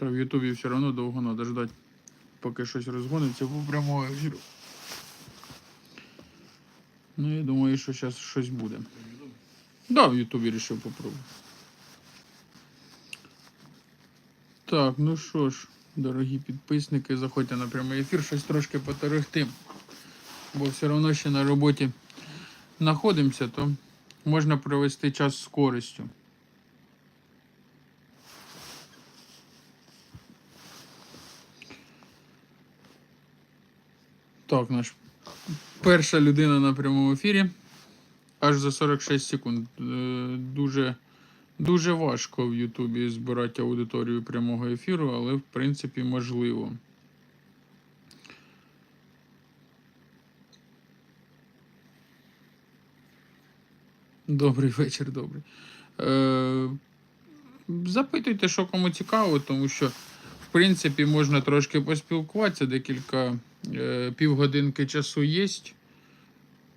Та в Ютубі все одно довго треба ждати, поки щось розгониться по прямому ефіру. Ну, я думаю, що зараз щось буде. Да, в Ютубі вирішив попробувати. Так, ну що ж, дорогі підписники, заходьте на прямий ефір, щось трошки поторохтим. Бо все одно ще на роботі знаходимося, то можна провести час з користю. Так, наш перша людина на прямому ефірі. Аж за 46 секунд. Е, Дуже, дуже важко в Ютубі збирати аудиторію прямого ефіру, але в принципі можливо. Добрий вечір, добрий. Е, запитуйте, що кому цікаво, тому що, в принципі, можна трошки поспілкуватися, декілька півгодинки часу є.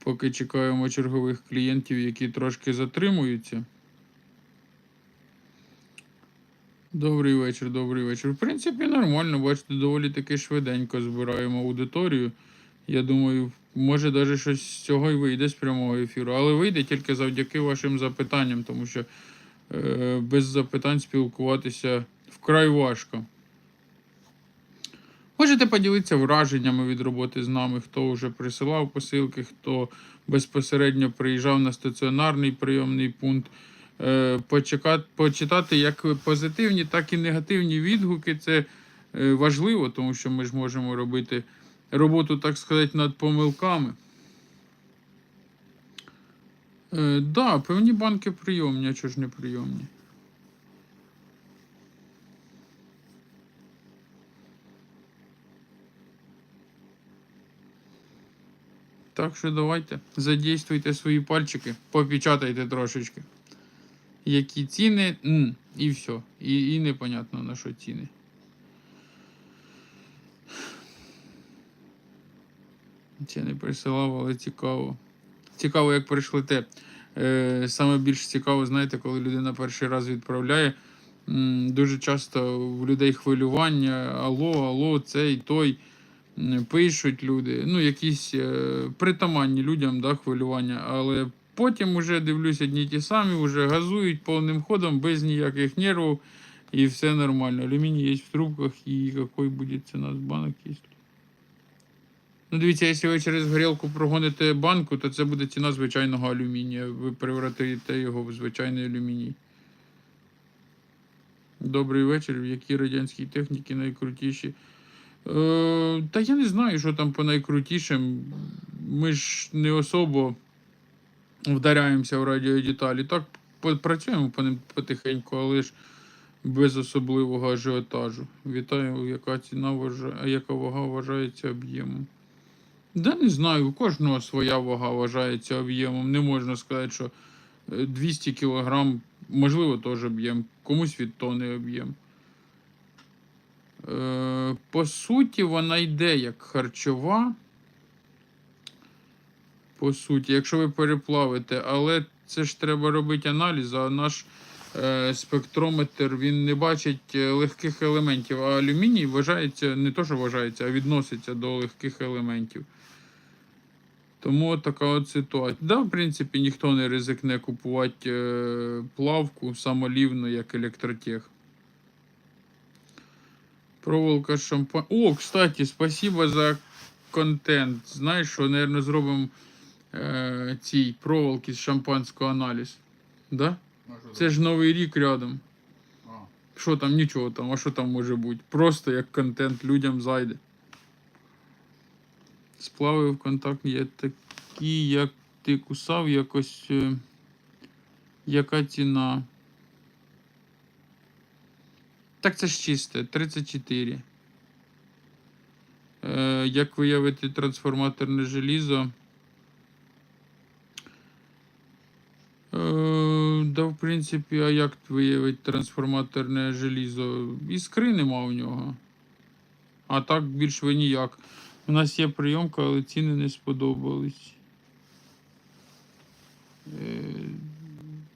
Поки чекаємо чергових клієнтів, які трошки затримуються. Добрий вечір, добрий вечір. В принципі, нормально, бачите, доволі таки швиденько збираємо аудиторію. Я думаю, може навіть щось з цього і вийде з прямого ефіру, але вийде тільки завдяки вашим запитанням, тому що е, без запитань спілкуватися вкрай важко. Можете поділитися враженнями від роботи з нами, хто вже присилав посилки, хто безпосередньо приїжджав на стаціонарний прийомний пункт. Е, почекати, почитати як позитивні, так і негативні відгуки. Це е, важливо, тому що ми ж можемо робити роботу, так сказати, над помилками. Е, да, певні банки прийомні, а чого ж не прийомні? Так що давайте задействуйте свої пальчики, попечатайте трошечки. Які ціни, і все. І, і непонятно на що ціни. Це не присилав, але цікаво. Цікаво, як прийшлите. Е, саме більш цікаво, знаєте, коли людина перший раз відправляє. Дуже часто в людей хвилювання, алло, алло, цей той. Пишуть люди, ну, якісь е, притаманні людям да, хвилювання, але потім уже дивлюсь одні ті самі, вже газують повним ходом, без ніяких нервів, і все нормально. Алюміній є в трубках, і який буде ціна з банок є. Ну, дивіться, якщо ви через горілку прогоните банку, то це буде ціна звичайного алюмінія. Ви превратите його в звичайний алюміній. Добрий вечір. В якій радянській техніці найкрутіші? Е, та я не знаю, що там по найкрутішим. Ми ж не особо вдаряємося в радіодеталі. Так, працюємо по ним потихеньку, але ж без особливого ажіотажу. Вітаю, яка ціна вважає, яка вага вважається об'ємом. Да не знаю, у кожного своя вага вважається об'ємом. Не можна сказати, що е, 200 кг, можливо, теж об'єм, комусь від тони об'єм. Е, по суті, вона йде як харчова. По суті, якщо ви переплавите, але це ж треба робити аналіз, а наш е, спектрометр він не бачить е, легких елементів, а алюміній вважається, не то, що вважається, а відноситься до легких елементів. Тому така от ситуація. Да, в принципі, ніхто не ризикне купувати е, плавку самолівну, як електротех. Проволока шампан. О, кстати, спасибо за контент. Знаєш, що, наверное, зробимо е, цій проволоки з шампанського аналіз. Да? Це ж новий рік рядом. Що там, нічого там, а що там може бути? Просто як контент людям зайде. Сплави в контакт є такі, як ти кусав, якось. е, Яка ціна? Так це ж чисте, 34. Е, як виявити трансформаторне желізо? Е, да, в принципі, а як виявити трансформаторне желізо? Іскри нема у нього. А так більш ви ніяк. У нас є прийомка, але ціни не сподобались.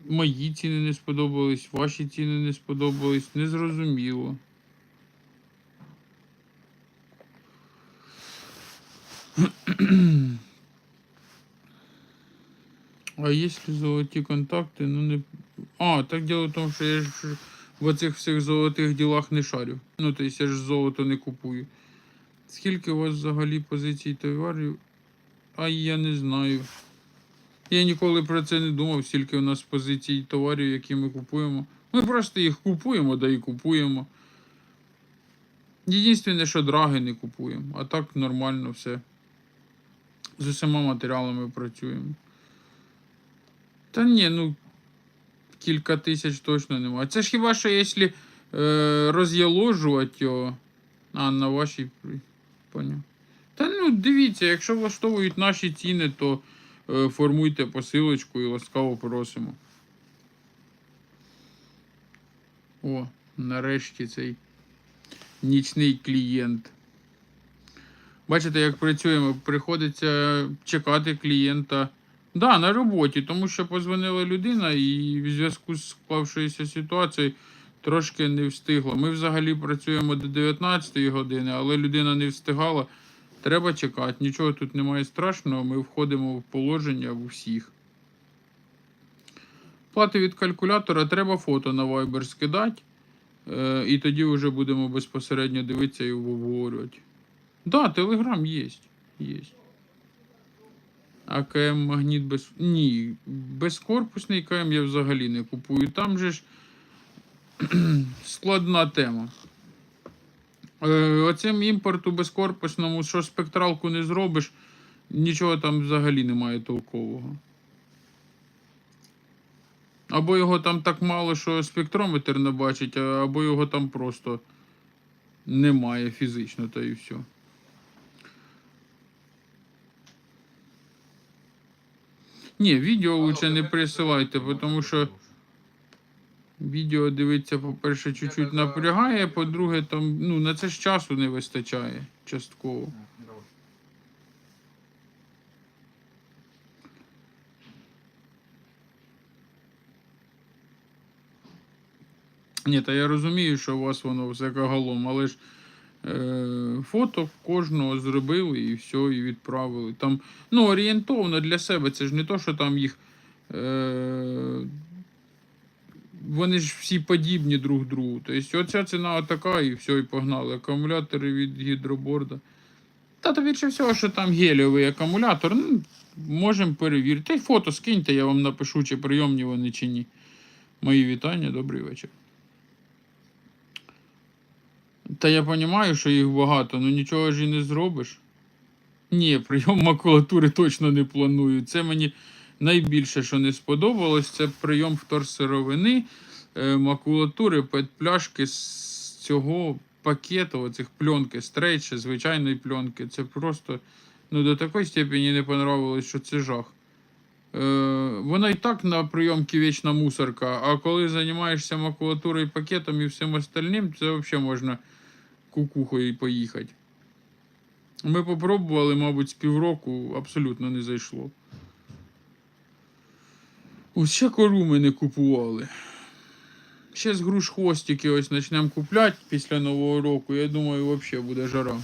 мої ціни не сподобались, ваші ціни не сподобались, незрозуміло. А якщо золоті контакти, ну не... А, так діло в тому, що я ж в оцих всіх золотих ділах не шарю. Ну, то тобто я ж золото не купую. Скільки у вас взагалі позицій товарів? А я не знаю. Я ніколи про це не думав, скільки у нас позицій товарів, які ми купуємо. Ми просто їх купуємо, да і купуємо. Єдине, що драги не купуємо, а так нормально все. З усіма матеріалами працюємо. Та ні, ну кілька тисяч точно немає. Це ж хіба що якщо е, роз'яложувати його. А, на вашій. Поняв. Та ну дивіться, якщо влаштовують наші ціни, то формуйте посилочку і ласкаво просимо. О, нарешті цей нічний клієнт. Бачите, як працюємо, приходиться чекати клієнта. Да, на роботі, тому що позвонила людина і в зв'язку з склавшоюся ситуацією трошки не встигла. Ми взагалі працюємо до 19 години, але людина не встигала. Треба чекати. Нічого тут немає страшного, ми входимо в положення в усіх. Плати від калькулятора треба фото на Viber скидати. Е, і тоді вже будемо безпосередньо дивитися і обговорювати. Да, Телеграм є. Є. А КМ магніт без. Ні, безкорпусний КМ я взагалі не купую. Там же ж складна тема. Е, оцим імпорту безкорпусному, що спектралку не зробиш, нічого там взагалі немає толкового. Або його там так мало, що спектрометр не бачить, або його там просто немає фізично, та і все. Ні, відео лучше не присилайте, тому що відео дивиться, по-перше, чуть-чуть напрягає, по-друге, там, ну, на це ж часу не вистачає частково. Ні, та я розумію, що у вас воно все кагалом, але ж е, фото кожного зробили і все, і відправили. Там, ну, орієнтовно для себе, це ж не то, що там їх. Е, вони ж всі подібні друг другу. Тобто оця ціна така і все, і погнали. Акумулятори від гідроборда. Та то більше всього, що там геліовий акумулятор, ну, можемо перевірити. Та й фото скиньте, я вам напишу, чи прийомні вони, чи ні. Мої вітання, добрий вечір. Та я розумію, що їх багато, але нічого ж і не зробиш. Ні, прийом макулатури точно не планую. Це мені найбільше, що не сподобалось, це прийом вторсировини, макулатури, петпляшки з цього пакету, оцих пленки, стрейча, звичайної пленки. Це просто ну, до такої степені не понравилось, що це жах. Е, вона і так на прийомці вічна мусорка, а коли займаєшся макулатурою, пакетом і всім остальним, це взагалі можна кукухою поїхати. Ми попробували, мабуть, з півроку, абсолютно не зайшло. Ось ще кору ми не купували. Ще з груш хвостики ось почнемо купляти після Нового року. Я думаю, взагалі буде жара.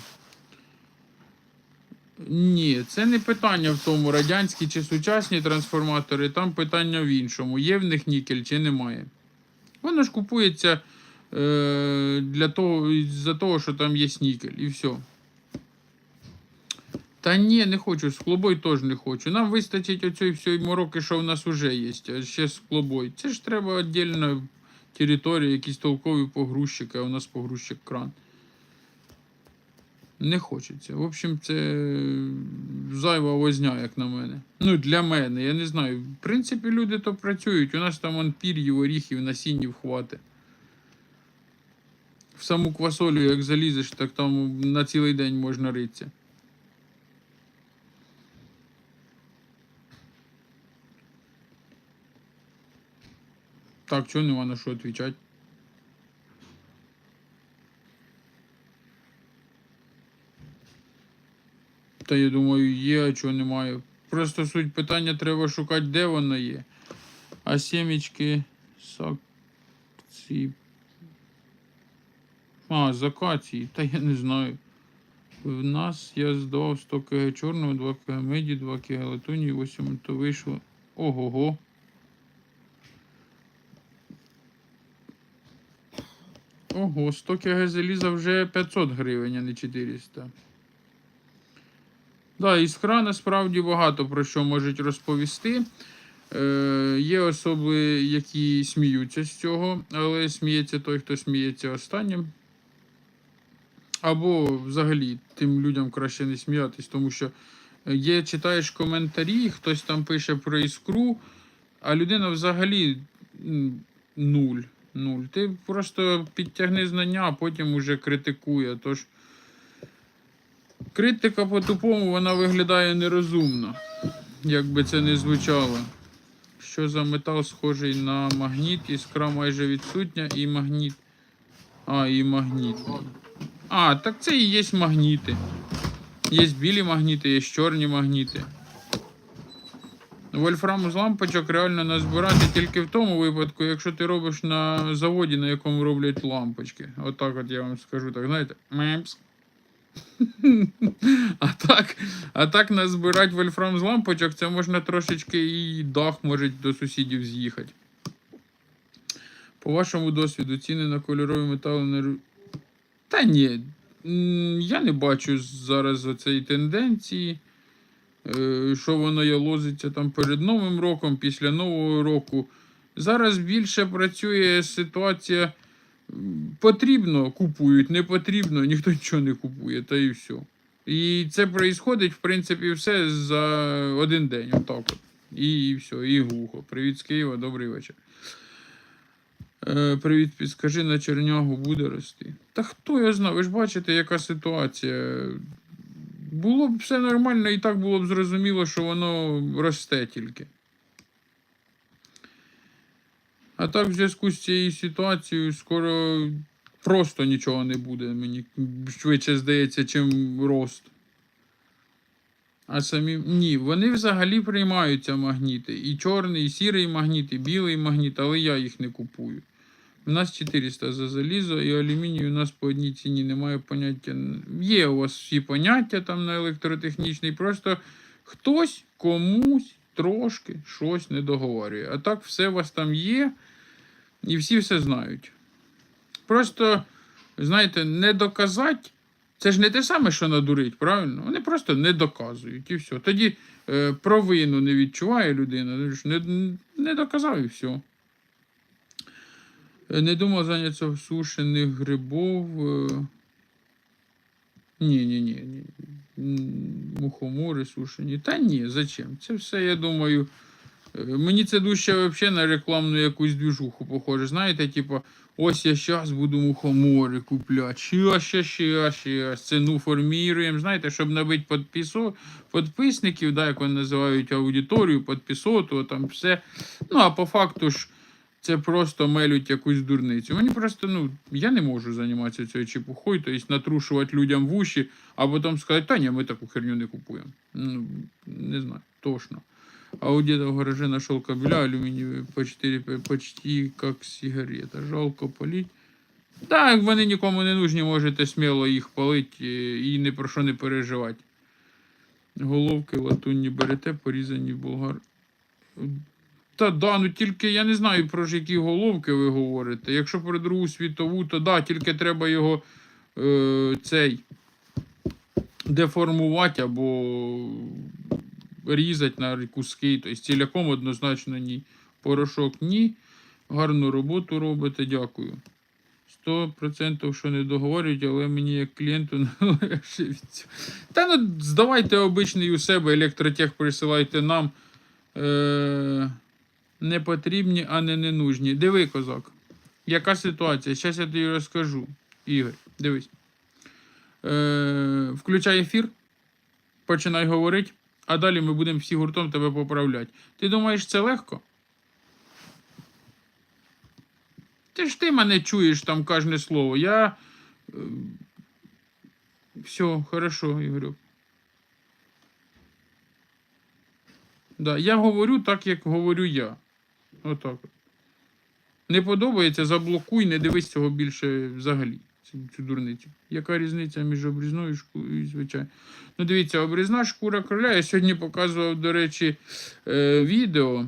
Ні, це не питання в тому, радянські чи сучасні трансформатори, там питання в іншому. Є в них нікель чи немає. Воно ж купується е, для того, за того, що там є нікель, і все. Та ні, не хочу, з клобой теж не хочу. Нам вистачить оцієї всієї мороки, що в нас вже є, ще з клобой. Це ж треба віддільна територія, якісь толкові погрузчики, а у нас погрузчик кран. Не хочеться. В общем, це зайва возня, як на мене. Ну, для мене, я не знаю. В принципі, люди то працюють. У нас там вон оріхів, насіннів хвати. В саму квасолю, як залізеш, так там на цілий день можна ритися. Так, чого нема на що відповідати? Та я думаю, є, а чого немає. Просто суть питання треба шукати, де вона є. А сімечки сакції. А, з акації, та я не знаю. В нас я здавав 100 кг чорного, 2 кг меді, 2 кг латуні, 8 то вийшло. Ого-го. Ого, 100 кг заліза вже 500 гривень, а не 400. Да, іскра насправді багато про що можуть розповісти. Е, є особи, які сміються з цього, але сміється той, хто сміється останнім. Або взагалі тим людям краще не сміятись, тому що є, читаєш коментарі, хтось там пише про іскру, а людина взагалі нуль. Нуль. Ти просто підтягни знання, а потім уже критикує. Тож критика по-тупому вона виглядає нерозумно, як би це не звучало. Що за метал схожий на магніт, іскра майже відсутня, і магніт. А, і магнітний. А, так це і є магніти. Є білі магніти, є чорні магніти. Вольфрам з лампочок реально назбирати тільки в тому випадку, якщо ти робиш на заводі, на якому роблять лампочки. Отак от я вам скажу, так знаєте. Мемс. А так, а так назбирати вольфрам з лампочок, це можна трошечки і дах може до сусідів з'їхати. По вашому досвіду, ціни на кольорові метали не. Та ні. Я не бачу зараз цієї тенденції. Е, Що воно я лозиться там перед Новим роком, після Нового року. Зараз більше працює ситуація. Потрібно купують, не потрібно, ніхто нічого не купує, та і все. І це відбувається, в принципі, все за один день. Отак от. І все, і глухо. Привіт з Києва, добрий вечір. Е, привіт, підскажи, на чернягу буде рости. Та хто я знаю, ви ж бачите, яка ситуація. Було б все нормально, і так було б зрозуміло, що воно росте тільки. А так, в зв'язку з цією ситуацією, скоро просто нічого не буде. Мені швидше здається, чим рост. А самі. Ні, вони взагалі приймаються магніти. І чорний, і сірий магніт, і білий магніт, але я їх не купую. У нас 400 за залізо і алюміній у нас по одній ціні немає поняття. Є у вас всі поняття там на електротехнічний, просто хтось комусь трошки щось не договорює. А так все у вас там є, і всі все знають. Просто, знаєте, не доказати. Це ж не те саме, що надурить, правильно? Вони просто не доказують і все. Тоді е, провину не відчуває людина, ну, не, не доказав і все. Е, Не думав зайнятися сушених грибов. е. Ні, ні, ні, ні. Мухомори сушені. Та ні, зачем? Це все, я думаю. е, Мені це дужче взагалі на рекламну якусь двіжуху похоже. Знаєте, типу, ось я зараз буду мухомори купляти. Щас, щас, щас. Ціну форміруємо. Знаєте, щоб набити підписо, підписників, да, як вони називають аудиторію, підписоту, там все. Ну, а по факту ж це просто мелють якусь дурницю. Мені просто, ну, я не можу займатися цією чепухою, тобто натрушувати людям в уші, а потім сказати, та ні, ми таку херню не купуємо. Ну, не знаю, точно. А у деда в гараже нашел кабеля алюминиевые по 4 почти как сигарета. Жалко полить. Так, вони нікому не нужні, можете сміло їх палити і ні про що не переживати. Головки латунні берете, порізані болгар. Та да, ну тільки я не знаю про ж які головки ви говорите. Якщо про Другу світову, то да, тільки треба його е, цей деформувати або різати на куски. Тобто ціляком однозначно ні. Порошок ні. Гарну роботу робите, дякую. 100% що не договорюють, але мені як клієнту легше від цього. Та ну здавайте обичний у себе, електротех присилайте нам. Е- не потрібні, а не ненужні. Диви, козак. Яка ситуація? Зараз я тобі розкажу. Ігор, дивись. Е, включай ефір, починай говорити, а далі ми будемо всі гуртом тебе поправляти. Ти думаєш, це легко? Ти ж ти мене чуєш там кожне слово. Я. Е, все, хорошо, Ігорю. Да, я говорю так, як говорю я. Отак. Не подобається, заблокуй, не дивись цього більше взагалі. цю дурницю. Яка різниця між обрізною шкурою і звичайною? Ну, дивіться, обрізна шкура кроля. Я сьогодні показував, до речі, е, відео,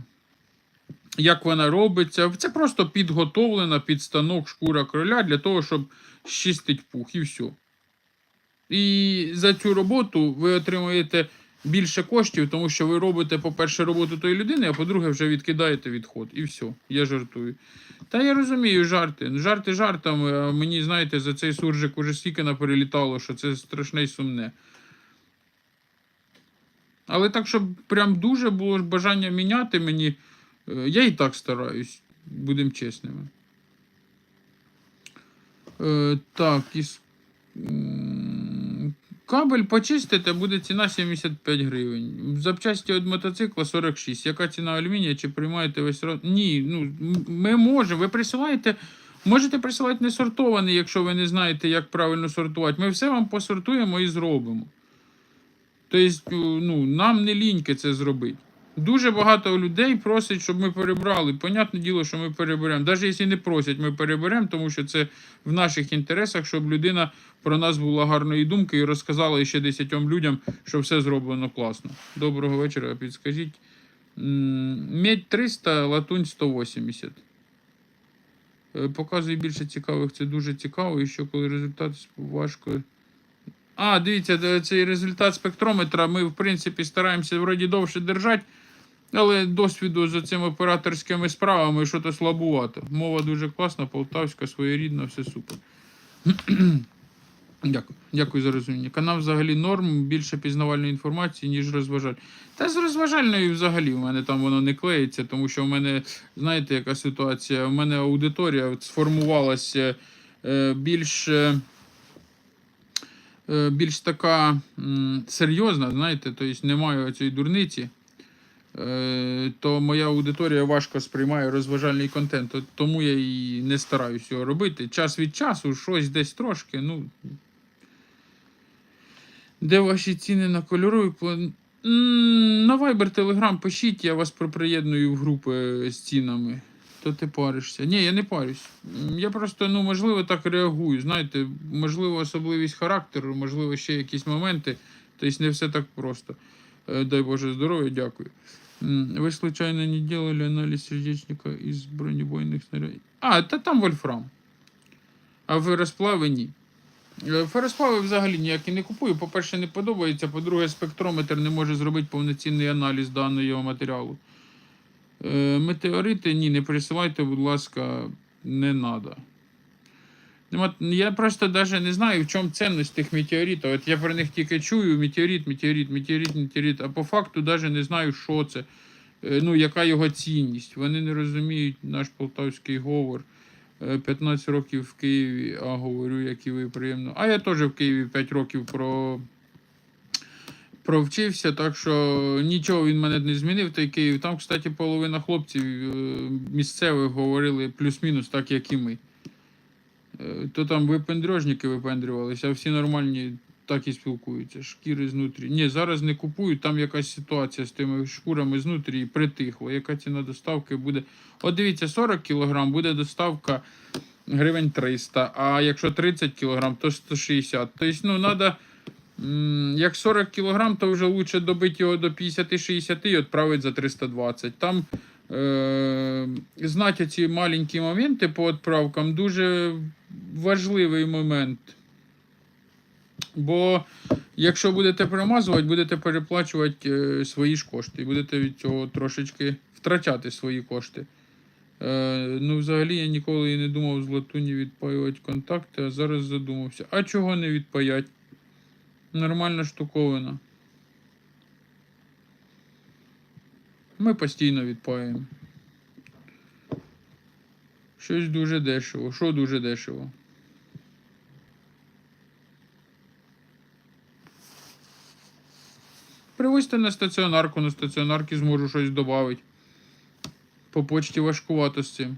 як вона робиться. Це просто підготовлена під станок шкура кроля для того, щоб щистить пух, і все. І за цю роботу ви отримуєте більше коштів, тому що ви робите, по-перше, роботу тої людини, а по-друге, вже відкидаєте відход. І все. Я жартую. Та я розумію, жарти. Жарти жартами, а мені, знаєте, за цей суржик уже стільки наперелітало, що це страшне й сумне. Але так, щоб прям дуже було бажання міняти мені, е, я і так стараюсь, будемо чесними. Е, так, із... кабель почистити буде ціна 75 гривень. Запчасті від мотоцикла 46. Яка ціна алюмінія? Чи приймаєте весь рот? Ні, ну ми можемо. Ви присилаєте. Можете присилати не сортований, якщо ви не знаєте, як правильно сортувати. Ми все вам посортуємо і зробимо. Тобто, ну, нам не ліньки це зробити. Дуже багато людей просять, щоб ми перебрали. Понятне діло, що ми переберемо. Навіть якщо не просять, ми переберемо, тому що це в наших інтересах, щоб людина про нас була гарної думки і розказала ще десятьом людям, що все зроблено класно. Доброго вечора, підскажіть. Медь 300, латунь 180. Е, Показує більше цікавих, це дуже цікаво. І що коли результат важко. А, дивіться, де цей результат спектрометра. Ми, в принципі, стараємося вроді довше держати, але досвіду за цими операторськими справами щось слабувато. Мова дуже класна, полтавська, своєрідна, все супер. Дякую. Дякую за розуміння. Канал взагалі норм, більше пізнавальної інформації, ніж розважальної. Та з розважальною взагалі в мене там воно не клеїться, тому що в мене, знаєте, яка ситуація? У мене аудиторія сформувалася е, більш. е, е, більш така м, серйозна, знаєте, тобто немає цієї дурниці, то моя аудиторія важко сприймає розважальний контент. Тому я і не стараюся його робити. Час від часу, щось десь трошки. Ну, де ваші ціни на? М, На Viber, Telegram пишіть, я вас проприєдную в групи з цінами. То ти паришся. Ні, я не парюсь. Я просто, ну, можливо, так реагую. Знаєте, можливо, особливість характеру, можливо, ще якісь моменти. Тобто не все так просто. Е, Дай Боже здоров'я, дякую. Ви случайно не делали аналіз сердечника із бронебойних снарядів? А, та там вольфрам. А феросплави ні. Феросплави взагалі ніякі не купую. По-перше, не подобається. По-друге, спектрометр не може зробити повноцінний аналіз даного матеріалу. Е, Метеорити ні, не присилайте, будь ласка, не треба. Нема, я просто навіть не знаю, в чому цінність тих метеоритів. От я про них тільки чую: метеорит, метеорит, метеорит, метеорит, а по факту навіть не знаю, що це, е, ну, яка його цінність. Вони не розуміють наш полтавський говор. Е, 15 років в Києві, а говорю, як і ви приємно. А я теж в Києві 5 років про... провчився, так що нічого він мене не змінив, той Київ. Там, кстати, половина хлопців е, місцевих говорили плюс-мінус, так як і ми. Е, То там випендрежники випендрювалися, а всі нормальні так і спілкуються. Шкіри знутрі. Ні, зараз не купую, там якась ситуація з тими шкурами знутрі і притихло. Яка ціна доставки буде? От дивіться, 40 кг буде доставка гривень 300, а якщо 30 кг, то 160. Тобто, ну, треба. Як 40 кг, то вже краще добити його до 50-60 і відправити за 320. Там е, знати ці маленькі моменти по відправкам дуже важливий момент. Бо якщо будете промазувати, будете переплачувати е, свої ж кошти. І будете від цього трошечки втрачати свої кошти. Е, ну, взагалі я ніколи і не думав з латуні відпаювати контакти, а зараз задумався. А чого не відпаять? Нормальна штуковина. Ми постійно відпаємо. Щось дуже дешево. Що дуже дешево? Привозьте на стаціонарку, на стаціонарки зможу щось додати. По почті важкувато з цим.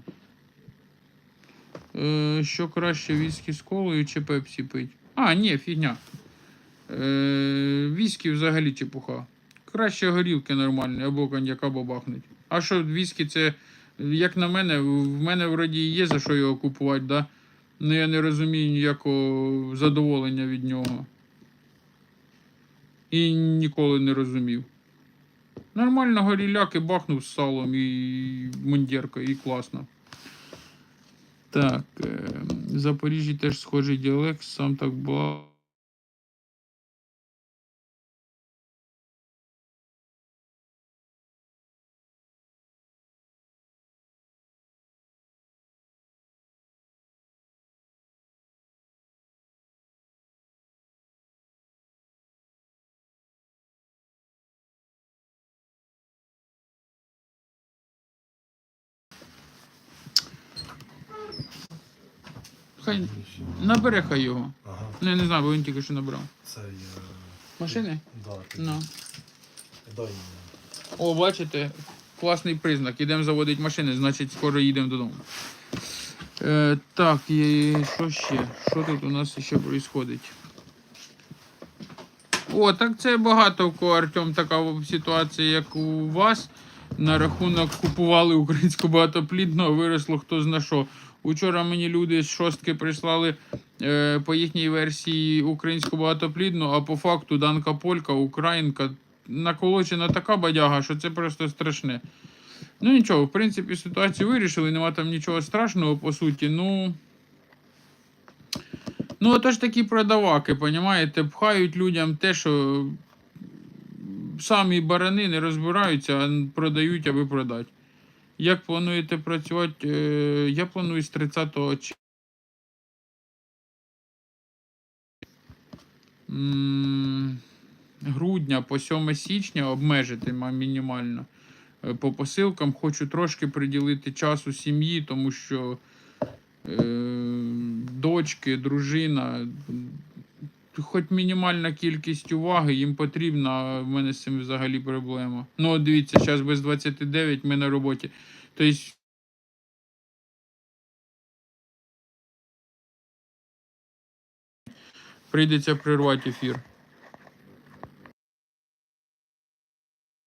Е, що краще віскі з колою чи пепсі пить? А, ні, фігня. Е, віскі взагалі чепуха. Краще горілки нормальні або коньяка бабахнуть. А що віскі це, як на мене, в мене вроді є за що його купувати, да? Ну я не розумію ніякого задоволення від нього. І ніколи не розумів. Нормально горіляки бахнув з салом і мундірка, і класно. Так, е, в Запоріжжі теж схожий діалект, сам так була. Хай набере хай його. Ага, Ну, я не знаю, бо він тільки що набрав. це є. Машини? Да, ти Ну. дай мені. О, бачите, класний признак. Ідемо заводити машини, значить скоро їдемо додому. Е, так, і що ще? Що тут у нас ще відбувається? О, так це багато в кого Артем така ситуація, як у вас. На рахунок купували українську багатоплідну, а виросло хто зна що. Учора мені люди з шостки прислали е, по їхній версії українську багатоплідну, а по факту Данка Полька, Українка наколочена така бадяга, що це просто страшне. Ну нічого, в принципі, ситуацію вирішили, нема там нічого страшного по суті. Ну. Ну, ж такі продаваки, понімаєте, пхають людям те, що самі барани не розбираються, а продають, аби продати. Як плануєте працювати? Е, Я планую з 30 ч- М, грудня по 7 січня обмежити мінімально е, по посилкам. Хочу трошки приділити часу сім'ї, тому що е, дочки, дружина, хоч мінімальна кількість уваги їм потрібна, а в мене з цим взагалі проблема. Ну, от дивіться, зараз без 29 ми на роботі. Тобто. Прийдеться прервати ефір.